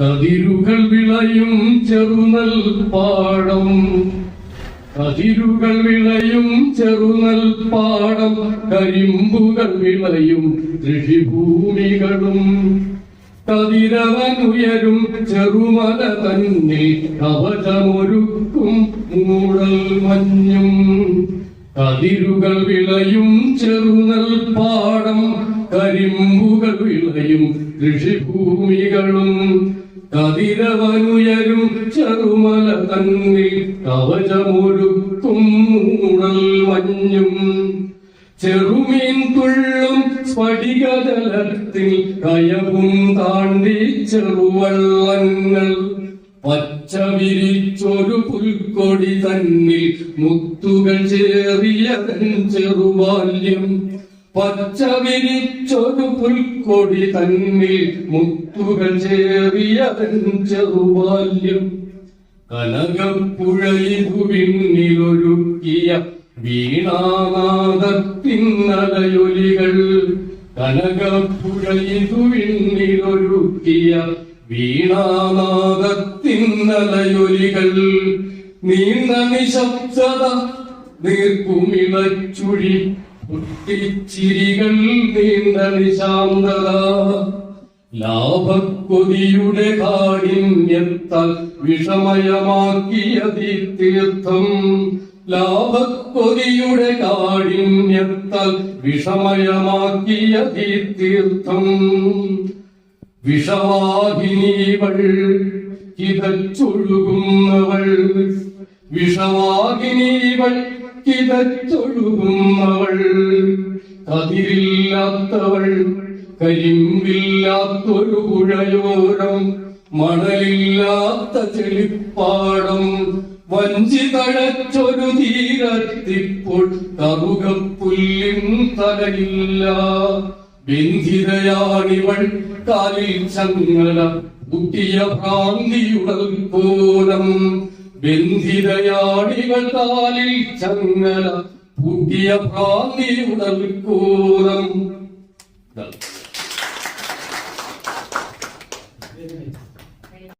കതിരുകൾ വിളയും ചെറുനൽ പാടം. കതിരുകൾ വിളയും ചെറുനൽ പാടം. കരിമ്പുകൾ വിളയും കൃഷിഭൂമികളും കതിരവനുയരും ചെറുമല തന്നിൽ കവചമൊരുക്കും മൂടൽ മഞ്ഞും. കതിരുകൾ വിളയും ചെറുനൽ പാടം. കരിമ്പുകൾ വിളയും കൃഷിഭൂമികളും കതിരവനുയരും ചെറുമല തന്നിൽ കവചമൊരുക്കും മഞ്ഞും. ചെറുമീൻ തുള്ളും സ്ഫടികജലത്തിൽ കയവും താണ്ടി ചെറുവള്ളങ്ങൾ. പച്ച വിരിച്ചൊരു പുൽക്കൊടി തന്നിൽ മുത്തുകൾ ചേറിയതൻ ചെറുബാല്യം. പച്ച വിരിച്ചൊരു പുൽക്കൊടി തന്നിൽ മുത്തുകൾ ചേറിയതൻ ചെറുബാല്യം കനകപ്പുഴയിതു പിന്നിലൊരുക്കിയ വീണാനാദത്തിന്നലയൊലികൾ കനകപ്പുഴയിതു പിന്നിലൊരുക്കിയ വീണാനാദത്തിന്നലയൊലികൾ നീണ്ട നിശബ്ദത നീർക്കുമിളച്ചുഴി പൊട്ടിച്ചിരികൾ നീണ്ട നിശാന്തത. ലാഭക്കൊതിയുടെ കാഠിന്യത്താൽ വിഷമയമാക്കിയ തീർത്ഥം ലാഭക്കൊതിയുടെ കാഠിന്യത്താൽ വിഷമയമാക്കിയ തീർത്ഥം വിഷവാഹിനീവൾ കിതച്ചൊഴുകുന്നവൾ. വിഷവാഹിനീവൾ കിതച്ചൊഴുകുന്നവൾ. കതിരില്ലാത്തവൾ കരിമ്പില്ലാത്തൊരു പുഴയോരം മണലില്ലാത്ത ചെളിപ്പാടം. വഞ്ചി തഴച്ചൊരു തീരത്തിപ്പോൾ കറുകപ്പുല്ലിൻ തലയില്ല. ബന്ധിതയാണിവൾ കാലിൽ ചങ്ങല കുട്ടിയ ഭ്രാന്തിയുടൽ പോലം ബന്ധിതയാണിവൾ കാലിൽ ചങ്ങല പൂട്ടിയ ഭ്രാന്തി ഉടൽക്കൂറം.